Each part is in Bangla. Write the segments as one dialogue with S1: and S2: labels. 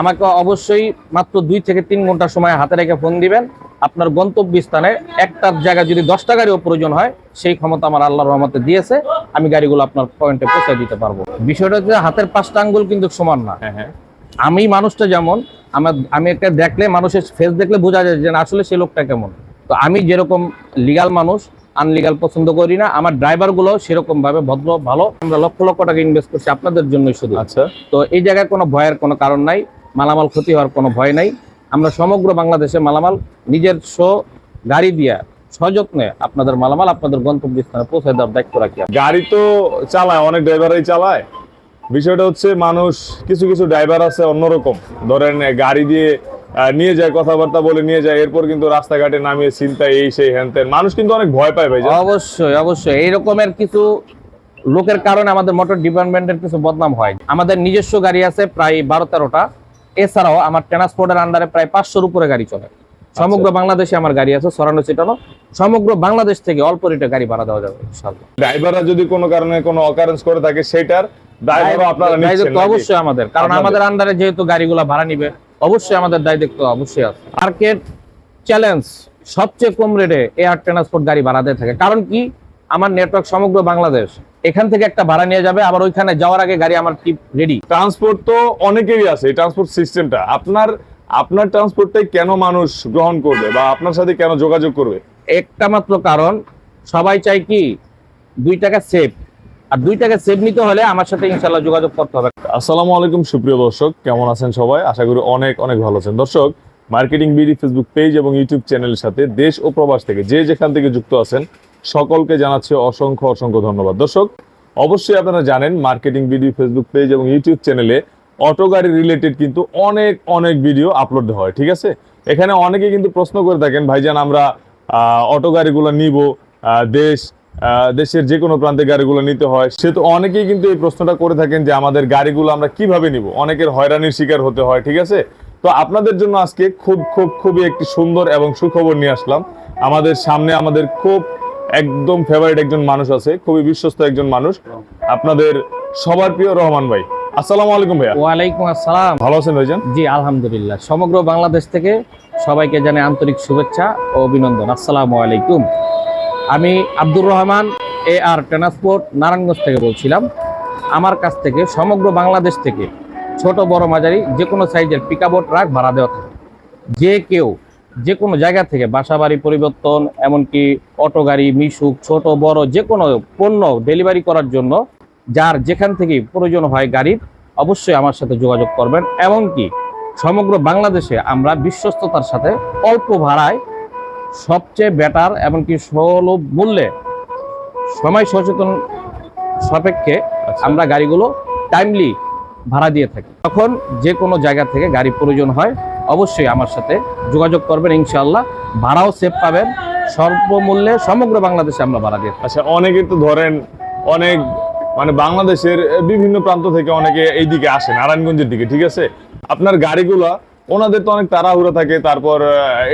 S1: আমাকে অবশ্যই মাত্র দুই থেকে তিন ঘণ্টা সময় হাতে রেখে ফোন দিবেন। আপনার গন্তব্যস্থানে একটার জায়গায় যদি দশটা গাড়িও প্রয়োজন হয় সেই ক্ষমতা আমার আল্লাহর রহমতে দিয়েছে। আমি গাড়িগুলো আপনার পয়েন্টে পৌঁছে দিতে পারব। বিষয়টা হচ্ছে হাতের পাঁচটা আঙ্গুল কিন্তু সমান না।
S2: হ্যাঁ হ্যাঁ।
S1: আমি মানুষটা যেমন আমার আমি একটা দেখলে মানুষের ফেস দেখলে বোঝা যায় যে আসলে সেই লোকটা কেমন। তো আমি যেরকম লিগাল মানুষ আনলিগাল পছন্দ করি না আমার ড্রাইভারগুলো সেরকম ভাবে ভদ্র ভালো। আমরা লক্ষ লক্ষ টাকা ইনভেস্ট করছি আপনাদের জন্যই শুধু।
S2: আচ্ছা।
S1: তো এই জায়গায় কোনো ভয়ের কোনো কারণ নাই। মালামাল ক্ষতি হওয়ার কোনো ভয় নাই। আমরা সমগ্র বাংলাদেশে মালামাল নিজের স্ব গাড়ি দিয়া সযত্নে আপনাদের মালামাল আপনাদের গন্তব্যস্থানে পৌঁছে দেওয়ার দায়িত্ব রাখি
S2: গাড়ি তো চালায় অনেক ড্রাইভারই চালায়। বিষয়টা হচ্ছে মানুষ কিছু কিছু ড্রাইভার আছে অন্যরকম। ধরেন গাড়ি দিয়ে নিয়ে যায় কথাবার্তা বলে নিয়ে যায় এরপর কিন্তু রাস্তাঘাটে নামিয়ে চিন্তা এই সেই হ্যান ত্যান। মানুষ কিন্তু অনেক ভয় পায় ভাই
S1: অবশ্যই অবশ্যই। এই রকমের কিছু লোকের কারণে আমাদের মোটর ডিপার্টমেন্টের কিছু বদনাম হয়। আমাদের নিজস্ব গাড়ি আছে প্রায় বারো তেরোটা। এছাড়াও আমার ট্রান্সপোর্টের আন্ডারে প্রায় পাঁচশোর উপরে গাড়ি চলে। সমগ্র বাংলাদেশে আমার গাড়ি আছে সরানো ছিটানো সমগ্র বাংলাদেশ থেকে অল্প রেটে গাড়ি ভাড়া দেওয়া যাবে
S2: ড্রাইভাররা যদি কোনো কারণে কোনো অকারেন্স করে থাকে সেটার ড্রাইভারও আপনারা নিচ্ছেন
S1: দায়িত্ব অবশ্যই আমাদের কারণ আমাদের আন্ডারে যেহেতু গাড়িগুলো ভাড়া নিবে অবশ্যই আমাদের দায় দায়িত্ব অবশ্যই আছে। মার্কেট চ্যালেঞ্জ সবচেয়ে কম রেটে এয়ার ট্রান্সপোর্ট গাড়ি ভাড়া দিয়ে থাকে। কারণ কি? আমার নেটওয়ার্ক সমগ্র বাংলাদেশ। এখান থেকে একটা ভাড়া নিয়ে যাবে আবার ওইখানে যাওয়ার আগে গাড়ি আমার টিপ রেডি
S2: ট্রান্সপোর্ট তো অনেকেরই আছে এই ট্রান্সপোর্ট সিস্টেমটা আপনার আপনার ট্রান্সপোর্টটাই কেন মানুষ গ্রহণ করবে বা আপনার সাথে কেন যোগাযোগ করবে?
S1: একটা মাত্র কারণ সবাই চাই কি দুই টাকা সেভ আর দুই টাকা সেভ নিতে হলে আমার সাথে ইনশাল্লাহ যোগাযোগ করতে হবে।
S2: আসসালামু আলাইকুম সুপ্রিয় দর্শক কেমন আছেন সবাই? আশা করি অনেক অনেক ভালো আছেন। দর্শক মার্কেটিং বিডি ফেসবুক পেজ এবং ইউটিউব চ্যানেলের সাথে দেশ ও প্রবাস থেকে যে যেখান থেকে যুক্ত আছেন সকলকে জানাচ্ছি অসংখ্য অসংখ্য ধন্যবাদ। দর্শক, অবশ্যই আপনারা জানেন মার্কেটিং ভিডিও, ফেসবুক পেজ এবং ইউটিউব চ্যানেলে অটো গাড়ি রিলেটেড কিন্তু অনেক অনেক ভিডিও আপলোড হয়, ঠিক আছে? এখানে অনেকে কিন্তু প্রশ্ন করে থাকেন, ভাইজান, আমরা অটো গাড়িগুলো নিব দেশ দেশের যে কোনো প্রান্তে গাড়িগুলো নিতে হয়। সে তো অনেকেই কিন্তু এই প্রশ্নটা করে থাকেন যে আমাদের গাড়িগুলো আমরা কীভাবে নিব? অনেকের হয়রানির শিকার হতে হয়, ঠিক আছে? তো আপনাদের জন্য আজকে খুব খুব, খুবই একটি সুন্দর এবং সুখবর নিয়ে আসলাম। আমাদের সামনে আমাদের খুব একদম ফেভারিট একজন মানুষ আছে খুবই বিশ্বস্ত একজন মানুষ। আপনাদের সবার প্রিয় রহমান ভাই। আসসালামু আলাইকুম ভাইয়া।
S1: ওয়ালাইকুম আসসালাম।
S2: ভালো আছেন ভাইজান?
S1: জি আলহামদুলিল্লাহ। সমগ্র বাংলাদেশ থেকে সবাইকে জানাই আন্তরিক শুভেচ্ছা ও অভিনন্দন। আসসালামু আলাইকুম। আমি Abdur Rahman A R transport Narayanganj থেকে বলছিলাম। আমার কাছ থেকে সমগ্র বাংলাদেশ থেকে ছোট বড় মাঝারি যে কোনো সাইজের পিকআপ ট্রাক ভাড়া দেওয়া থাকে। যে কেউ যে কোনো জায়গা থেকে বাসা বাড়ি পরিবর্তন এমনকি অটো গাড়ি মিশুক ছোট বড় যে কোনো পণ্য ডেলিভারি করার জন্য যার যেখান থেকে প্রয়োজন হয় গাড়ির অবশ্যই আমার সাথে যোগাযোগ করবেন। এমনকি সমগ্র বাংলাদেশে আমরা বিশ্বস্ততার সাথে অল্প ভাড়ায় সবচেয়ে বেটার এমনকি সুলভ মূল্যে সময় সচেতন সাপেক্ষে আমরা গাড়িগুলো টাইমলি ভাড়া দিয়ে থাকি। তখন যে কোনো জায়গা থেকে গাড়ি প্রয়োজন হয় অবশ্যই আমার সাথে যোগাযোগ করবেন ইনশাআল্লাহ। ভাড়াও সেভ পাবেন। স্বল্প মূল্যে সমগ্র বাংলাদেশে আমরা ভাড়া দিয়ে
S2: আচ্ছা অনেকে তো ধরেন অনেক মানে বাংলাদেশের বিভিন্ন প্রান্ত থেকে অনেকে এই দিকে আসে নারায়ণগঞ্জের দিকে ঠিক আছে? আপনার গাড়িগুলা ওনাদের তো অনেক তাড়াহুড়া থাকে তারপর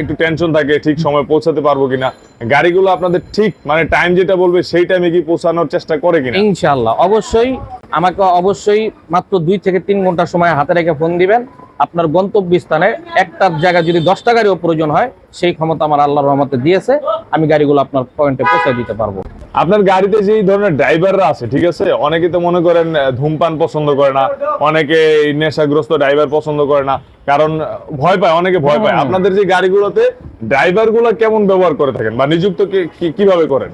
S2: একটু টেনশন থাকে ঠিক সময় পৌঁছাতে পারব কিনা। গাড়িগুলো আপনাদের ঠিক মানে টাইম যেটা বলবে সেই টাইমে কি পৌঁছানোর চেষ্টা করে কিনা?
S1: ইনশাআল্লাহ। অবশ্যই আমাকে অবশ্যই মাত্র দুই থেকে তিন ঘণ্টা সময় হাতে রেখে ফোন দিবেন। আপনার গন্তব্যস্থানে একটার জায়গায় যদি দশটা গাড়িও প্রয়োজন হয় সেই ক্ষমতা আমার আল্লাহর রহমতে দিয়েছে। আমি গাড়িগুলো আপনার পয়েন্টে পৌঁছে দিতে পারব।
S2: আপনার গাড়িতে যে ধরনের ড্রাইভাররা আছে ঠিক আছে? অনেকে তো মনে করেন ধূমপান পছন্দ করে না অনেকে নেশাগ্রস্ত ড্রাইভার পছন্দ করে না কারণ ভয় পায় অনেকে ভয় পায়। আপনাদের যে গাড়িগুলোতে ড্রাইভারগুলো কেমন ব্যবহার করে থাকেন? বা নিযুক্ত কীভাবে করেন?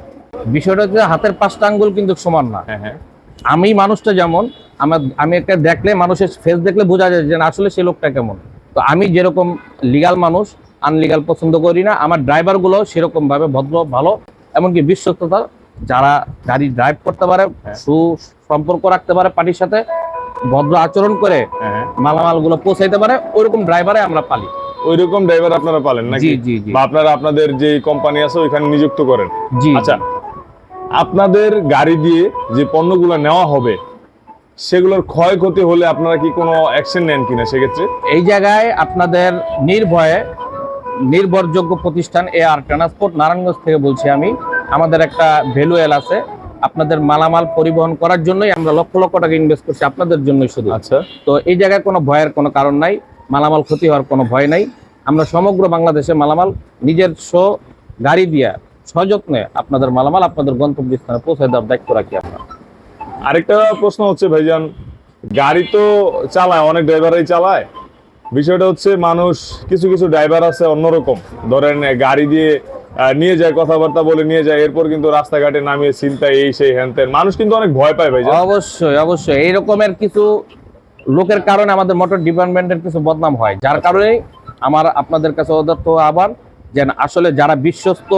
S1: বিষয়টা হচ্ছে হাতের পাঁচটা আঙ্গুল কিন্তু সমান না।
S2: হ্যাঁ হ্যাঁ।
S1: আমি মানুষটা যেমন আমার আমি একটা দেখলে মানুষের ফেস দেখলে বোঝা যায় যে আসলে সেই লোকটা কেমন। তো আমি যেরকম লিগাল মানুষ আনলিগাল পছন্দ করি না আমার ড্রাইভারগুলো সেরকম ভাবে ভদ্র ভালো এমনকি বিশ্বস্ততা যারা গাড়ি ড্রাইভ করতে পারে
S2: সু
S1: সম্পর্ক রাখতে পারে পার্টির সাথে ভদ্র আচরণ করে
S2: হ্যাঁ হ্যাঁ।
S1: মালামালগুলো পৌঁছাইতে পারে ওইরকম ড্রাইভারে আমরা পালি।
S2: ওইরকম ড্রাইভার আপনারা পালেন নাকি?
S1: জি জি জি।
S2: বা আপনারা আপনাদের যে কোম্পানি আছে ওইখানে নিযুক্ত করেন।
S1: জি।
S2: আচ্ছা আপনাদের গাড়ি দিয়ে যে পণ্যগুলো নেওয়া হবে সেগুলোর ক্ষয়ক্ষতি হলে আপনারা কি কোনো অ্যাকশন নেন কিনা সেক্ষেত্রে?
S1: এই জায়গায় আপনাদের নির্ভয়ে নির্ভরযোগ্য প্রতিষ্ঠান এ আর ট্রান্সপোর্ট নারায়ণগঞ্জ থেকে বলছি আমি। আমাদের একটা ভ্যালুয়েল আছে। আপনাদের মালামাল পরিবহন করার জন্যই আমরা লক্ষ লক্ষ টাকা ইনভেস্ট করছি আপনাদের জন্যই শুধু।
S2: আচ্ছা।
S1: তো এই জায়গায় কোনো ভয়ের কোনো কারণ নাই। মালামাল ক্ষতি হওয়ার কোনো ভয় নাই। আমরা সমগ্র বাংলাদেশে মালামাল নিজের শো গাড়ি দিয়া সযত্নে আপনাদের মালামাল আপনাদের গন্তব্যস্থানে পৌঁছে দেওয়ার দায়িত্ব রাখি আমরা।
S2: আরেকটা প্রশ্ন হচ্ছে ভাইজান গাড়ি তো চালায় অনেক ড্রাইভারই চালায়। বিষয়টা হচ্ছে মানুষ কিছু কিছু ড্রাইভার আছে অন্যরকম। ধরেন গাড়ি দিয়ে নিয়ে যায় কথাবার্তা বলে নিয়ে যায় এরপর কিন্তু রাস্তাঘাটে নামিয়ে চিন্তা এই সেই হ্যান। মানুষ কিন্তু অনেক ভয় পায় ভাইজান।
S1: অবশ্যই অবশ্যই। এই রকমের কিছু লোকের কারণে আমাদের মোটর ডিপার্টমেন্টের কিছু বদনাম হয়। যার কারণে আমার আপনাদের কাছে অদত্ত আবার যেন আসলে যারা বিশ্বস্ত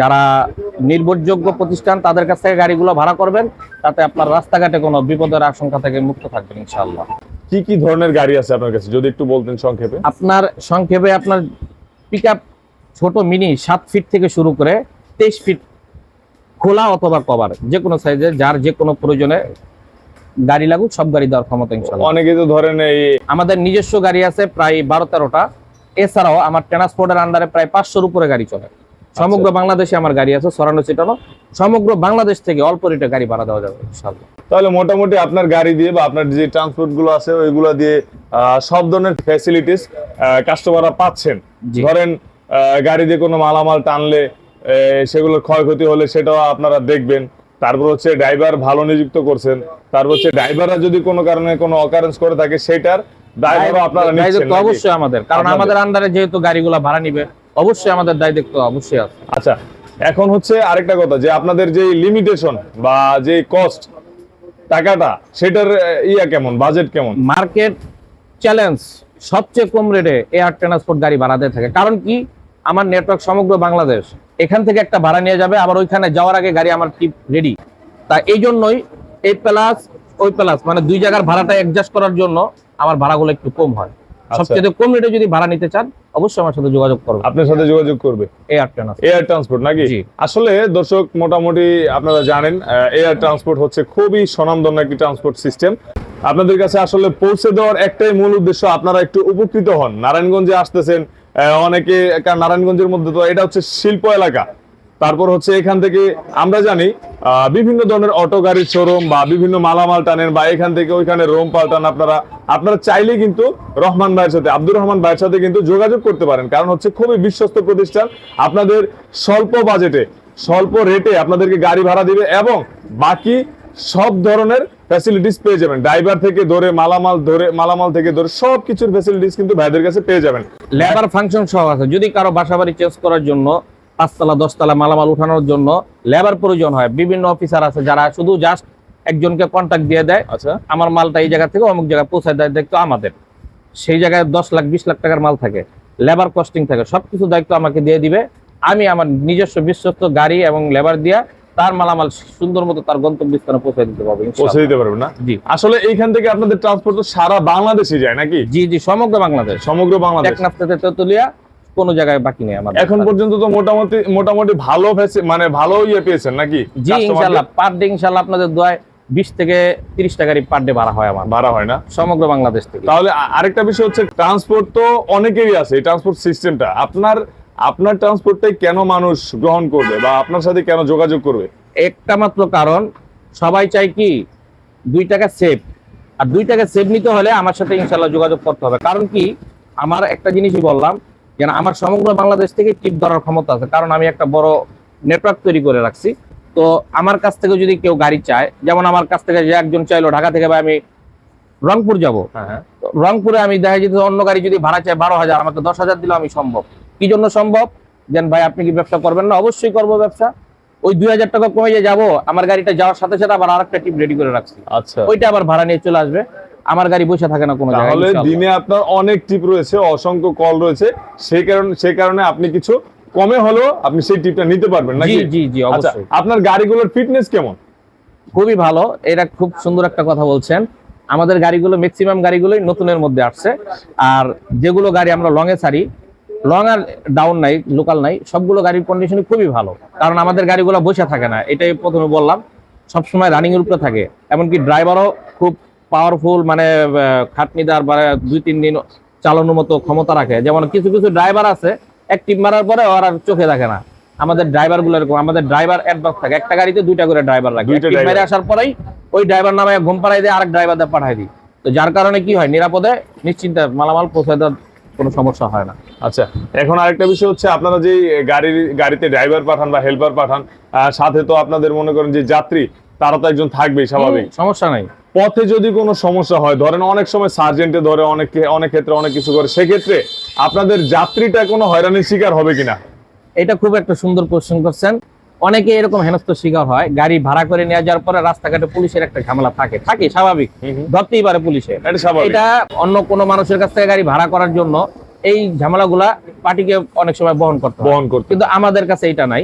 S1: যারা নির্ভরযোগ্য প্রতিষ্ঠান তাদের কাছ থেকে গাড়িগুলো ভাড়া করবেন তাতে আপনার রাস্তাঘাটে কোনো বিপদের আশঙ্কা থেকে মুক্ত থাকবেন ইনশাআল্লাহ।
S2: কি কি ধরনের গাড়ি আছে আপনার কাছে? যদি একটু বলতেন সংক্ষেপে।
S1: আপনার সংক্ষেপে আপনার পিক ছোট মিনি সাত ফিট থেকে শুরু করে তেইশ ফিট খোলা অথবা কভার যে কোনো সাইজে যার যে কোনো প্রয়োজনে গাড়ি লাগুক সব গাড়ি দেওয়ার ক্ষমতা ইনশাল্লাহ
S2: অনেকে তো ধরেন এই
S1: আমাদের নিজস্ব গাড়ি আছে প্রায় বারো তেরোটা। এছাড়াও আমার ট্রান্সপোর্টের আন্ডারে প্রায় পাঁচশোর উপরে গাড়ি চলে। সমগ্র বাংলাদেশে আমার গাড়ি আছে সরানো ছিটানো। সমগ্র বাংলাদেশ থেকে অল্প রেটে গাড়ি ভাড়া দেওয়া যাবে
S2: তাহলে মোটামুটি আপনার গাড়ি দিয়ে বা আপনার যে ট্রান্সপোর্টগুলো আছে ওইগুলো দিয়ে সব ধরনের ফ্যাসিলিটিস কাস্টমাররা পাচ্ছেন। ধরেন গাড়ি দিয়ে কোনো মালামাল টানলে সেগুলোর ক্ষয়ক্ষতি হলে সেটাও আপনারা দেখবেন। তারপর হচ্ছে ড্রাইভার ভালো নিযুক্ত করছেন। তারপর হচ্ছে ড্রাইভাররা যদি কোনো কারণে কোনো অকারেন্স করে থাকে সেটার ড্রাইভারও আপনারা
S1: দায়িত্ব অবশ্যই আমাদের কারণ আমাদের আন্ডারে যেহেতু গাড়িগুলো ভাড়া নিবে অবশ্যই আমাদের দায় দায়িত্ব অবশ্যই আছে।
S2: আচ্ছা এখন হচ্ছে আরেকটা কথা যে আপনাদের যে লিমিটেশন বা যে কস্ট টাকাটা সেটার ইয়া কেমন বাজেট কেমন?
S1: মার্কেট চ্যালেঞ্জ সবচেয়ে কম রেটে এয়ার ট্রান্সপোর্ট গাড়ি দিয়ে থাকে। কারণ কি? আমার নেটওয়ার্ক সমগ্র বাংলাদেশ। এখান থেকে একটা ভাড়া নিয়ে যাবে আবার ওইখানে যাওয়ার আগে গাড়ি আমার টিপ রেডি তা এই জন্যই এই প্লাস ওই প্লাস মানে দুই জায়গার ভাড়াটা অ্যাডজাস্ট করার জন্য আমার ভাড়াগুলো একটু কম হয়। সবচেয়ে কম রেটে যদি ভাড়া নিতে চান অবশ্যই আমার সাথে যোগাযোগ করবেন
S2: আপনার সাথে যোগাযোগ করবে?
S1: এয়ার ট্রান্সপোর্ট
S2: এয়ার ট্রান্সপোর্ট নাকি? আসলে দর্শক মোটামুটি আপনারা জানেন এয়ার ট্রান্সপোর্ট হচ্ছে খুবই স্বনামধন্য একটি ট্রান্সপোর্ট সিস্টেম আপনাদের কাছে আসলে পৌঁছে দেওয়ার একটাই মূল উদ্দেশ্য আপনারা একটু উপকৃত হন। নারায়ণগঞ্জে আসতেছেন অনেকে কারণ নারায়ণগঞ্জের মধ্যে তো এটা হচ্ছে শিল্প এলাকা। তারপর হচ্ছে এখান থেকে আমরা জানি বিভিন্ন ধরনের অটো গাড়ির শোরুম বা বিভিন্ন মালামাল টানেন বা এখান থেকে ওইখানে রোম পাল্টান আপনারা। আপনারা চাইলে কিন্তু রহমান ভাইয়ের সাথে, আব্দুর রহমান ভাইয়ের সাথে কিন্তু যোগাযোগ করতে পারেন। কারণ হচ্ছে খুবই বিশ্বস্ত প্রতিষ্ঠান। আপনাদের স্বল্প বাজেটে, স্বল্প রেটে আপনাদেরকে গাড়ি ভাড়া দিবে এবং বাকি সব ধরনের ফ্যাসিলিটিস পেয়ে যাবেন। ড্রাইভার থেকে ধরে, মালামাল ধরে, মালামাল থেকে ধরে সব কিছুর ফ্যাসিলিটিস কিন্তু ভাইদের কাছে পেয়ে যাবেন।
S1: লেবার ফাংশন সহ আছে। যদি কারও বাসা বাড়ি চেঞ্জ করার জন্য পাঁচতলা দশতলা মালামাল উঠানোর জন্য লেবার প্রয়োজন হয়। বিভিন্ন অফিসার আছে যারা শুধু জাস্ট একজনকে কন্ট্যাক্ট দিয়ে দেয়
S2: আচ্ছা।
S1: আমার মালটা এই জায়গা থেকে অমুক জায়গায় পৌঁছায় দেয় দায়িত্ব আমাদের। সেই জায়গায় দশ লাখ বিশ লাখ টাকার মাল থাকে লেবার কস্টিং থাকে সবকিছু দায়িত্ব আমাকে দিয়ে দিবে। আমি আমার নিজস্ব বিশ্বস্ত গাড়ি এবং লেবার দিয়া তার মালামাল সুন্দর মতো তার গন্তব্যস্থানে পৌঁছে দিতে পারব
S2: পৌঁছে দিতে পারবে না?
S1: জি।
S2: আসলে এইখান থেকে আপনাদের ট্রান্সপোর্ট তো সারা বাংলাদেশে যায় নাকি?
S1: জি জি সমগ্র বাংলাদেশ।
S2: সমগ্র বাংলাদেশ।
S1: টেকনাফ থেকে তেতুলিয়া কোনো জায়গায় বাকি নেই আমাদের
S2: এখন পর্যন্ত তো মোটামুটি মোটামুটি ভালো মানে ভালো ইয়ে পেয়েছেন নাকি
S1: জি ইনশাল্লাহ পার ডে ইনশাল্লাহ আপনাদের দোয়ায় বিশ থেকে তিরিশ টাকারই পার ডে ভাড়া হয় আমার।
S2: ভাড়া হয় না?
S1: সমগ্র বাংলাদেশ থেকে।
S2: তাহলে আরেকটা বিষয় হচ্ছে ট্রান্সপোর্ট তো অনেকেরই আছে এই ট্রান্সপোর্ট সিস্টেমটা আপনার আপনার ট্রান্সপোর্টটাই কেন মানুষ গ্রহণ করবে বা আপনার সাথে কেন যোগাযোগ করবে?
S1: একটা মাত্র কারণ সবাই চায় কি দুই টাকা সেভ আর দুই টাকা সেভ নিতে হলে আমার সাথে ইনশাল্লাহ যোগাযোগ করতে হবে। কারণ কি আমার একটা জিনিসই বললাম যেন আমার সমগ্র বাংলাদেশ থেকে টিপ ধরার ক্ষমতা আছে কারণ আমি একটা বড় নেটওয়ার্ক তৈরি করে রাখছি। তো আমার কাছ থেকে যদি কেউ গাড়ি চায় যেমন আমার কাছ থেকে যে একজন চাইলো ঢাকা থেকে বা আমি রংপুর যাব।
S2: হ্যাঁ হ্যাঁ।
S1: রংপুরে আমি দেখা যেত অন্য গাড়ি যদি ভাড়া চাই বারো হাজার আমাকে দশ হাজার দিলেও আমি সম্ভব। কি জন্য সম্ভব? যেন ভাই আপনি কি ব্যবসা করবেন না? অবশ্যই করব ব্যবসা। ওই দুই হাজার টাকা কমে যাব আমার গাড়িটা যাওয়ার সাথে সাথে আবার আরেকটা টিপ রেডি করে রাখছি।
S2: আচ্ছা।
S1: ওইটা আবার ভাড়া নিয়ে চলে আসবে। আমার গাড়ি বসে থাকে না কোনো জায়গায়
S2: তাহলে দিনে আপনার অনেক টিপ রয়েছে অসংখ্য কল রয়েছে। সেই কারণে সেই কারণে আপনি কিছু কমে হলেও আপনি সেই টিপটা নিতে পারবেন নাকি?
S1: জি জি
S2: আচ্ছা
S1: অবশ্যই।
S2: আপনার গাড়িগুলোর ফিটনেস কেমন?
S1: খুবই ভালো। এটা খুব সুন্দর একটা কথা বলছেন। আমাদের গাড়িগুলো ম্যাক্সিমাম গাড়িগুলোই নতুনের মধ্যে আসছে। আর যেগুলো গাড়ি আমরা লং এ ছাড়ি লং আর ডাউন নাই লোকাল নাই সবগুলো গাড়ির কন্ডিশন খুবই ভালো। কারণ আমাদের গাড়িগুলো বসে থাকে না। এটাই প্রথমে বললাম। সবসময় রানিং এর উপরে থাকে। এমনকি ড্রাইভারও খুব পাওয়ারফুল মানে খাটনিদার বা দুই তিন দিন চালানোর মতো ক্ষমতা রাখে। যেমন কিছু কিছু ড্রাইভার আছে এক টিপ মারার পরে ওর আর চোখে দেখে না। আমাদের ড্রাইভারগুলো এরকম আমাদের ড্রাইভার অ্যাডভান্স থাকে। একটা গাড়িতে দুইটা করে ড্রাইভার লাগে টিপ মেরে আসার পরেই ওই ড্রাইভার নামে ঘুম পাড়াই দিয়ে আরেক ড্রাইভার দিয়ে পাঠাই দিই। তো যার কারণে কি হয় নিরাপদে নিশ্চিন্তে মালামাল পৌঁছে দেওয়ার কোনো সমস্যা হয় না।
S2: আচ্ছা এখন আরেকটা বিষয় হচ্ছে আপনারা যে গাড়ির গাড়িতে ড্রাইভার পাঠান বা হেল্পার পাঠান সাথে তো আপনাদের মনে করেন যে যাত্রী তারা তো একজন থাকবেই স্বাভাবিক।
S1: সমস্যা নাই।
S2: পথে যদি কোনো সমস্যা হয় ধরেন অনেক সময় সার্জেন্টে ধরে অনেক অনেক ক্ষেত্রে অনেক কিছু করে সেক্ষেত্রে আপনাদের যাত্রীটা কোনো হয়রানির শিকার হবে কিনা?
S1: এটা খুব একটা সুন্দর কোশ্চেন করছেন। অনেকে এরকম হেনস্থ শিকার হয় গাড়ি ভাড়া করে নিয়ে যাওয়ার পরে রাস্তাঘাটে পুলিশের একটা ঝামেলা থাকে। থাকে স্বাভাবিক। ধরতেই পারে পুলিশে
S2: এটা
S1: অন্য কোনো মানুষের কাছ থেকে গাড়ি ভাড়া করার জন্য এই ঝামেলাগুলা পার্টিকে অনেক সময় বহন করতে
S2: বহন করতে
S1: কিন্তু আমাদের কাছে এটা নাই।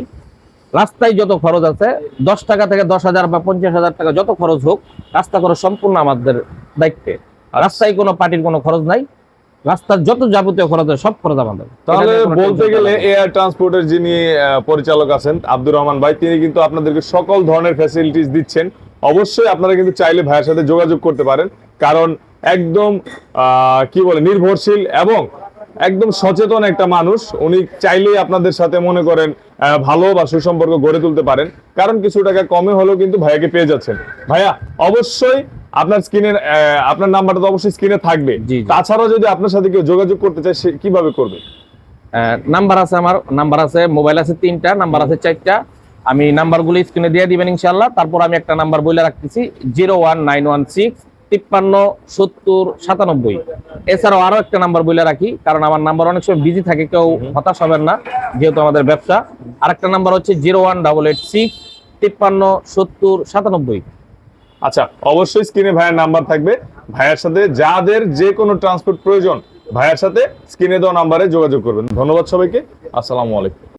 S1: রাস্তায় যত খরচ আছে দশ টাকা থেকে দশ হাজার বা পঞ্চাশ হাজার টাকা যত খরচ হোক রাস্তা খরচ সম্পূর্ণ আমাদের দায়িত্বে। রাস্তায় কোনো পার্টির কোনো খরচ নাই রাস্তার যত যাবতীয় খরচ সব খরচ আমাদের।
S2: তাহলে বলতে গেলে। এয়ার ট্রান্সপোর্টের যিনি পরিচালক আছেন আব্দুর রহমান ভাই তিনি কিন্তু আপনাদেরকে সকল ধরনের ফ্যাসিলিটিস দিচ্ছেন। অবশ্যই আপনারা কিন্তু চাইলে ভাইয়ের সাথে যোগাযোগ করতে পারেন কারণ একদম আহ, কি বলে নির্ভরশীল এবং একদম সচেতন একটা মানুষ। উনি চাইলেই আপনাদের সাথে মনে করেন ভালো বা সুসম্পর্ক গড়ে তুলতে পারেন। কারণ কিছু টাকা কমে হলেও কিন্তু ভাইয়াকে পেয়ে যাচ্ছেন। ভাইয়া অবশ্যই আপনার স্ক্রিনের আপনার নাম্বারটা তো অবশ্যই স্ক্রিনে থাকবে। তাছাড়াও যদি আপনার সাথে কেউ যোগাযোগ করতে চায় সে কীভাবে করবে?
S1: নাম্বার আছে আমার নাম্বার আছে মোবাইল আছে তিনটা নাম্বার আছে চারটা। আমি নাম্বারগুলো স্ক্রিনে দিয়ে দিবেন ইনশাল্লাহ তারপর আমি একটা নাম্বার বলে রাখতেছি zero one nine one six তিপ্পান্ন সত্তর সাতানব্বই। এছাড়াও আরও একটা নাম্বার বলে রাখি কারণ আমার নাম্বার অনেক সময় বিজি থাকে কেউ হতাশ হবেন না যেহেতু আমাদের ব্যবসা। আরেকটা নাম্বার হচ্ছে zero one double eight six তিপ্পান্ন সত্তর সাতানব্বই।
S2: আচ্ছা অবশ্যই স্ক্রিনে ভাইয়ের নাম্বার থাকবে। ভাইয়ের সাথে যাদের যে কোনো ট্রান্সপোর্ট প্রয়োজন ভাইয়ের সাথে স্ক্রিনে দেওয়া নাম্বারে যোগাযোগ করবেন। ধন্যবাদ সবাইকে। আসসালামু আলাইকুম।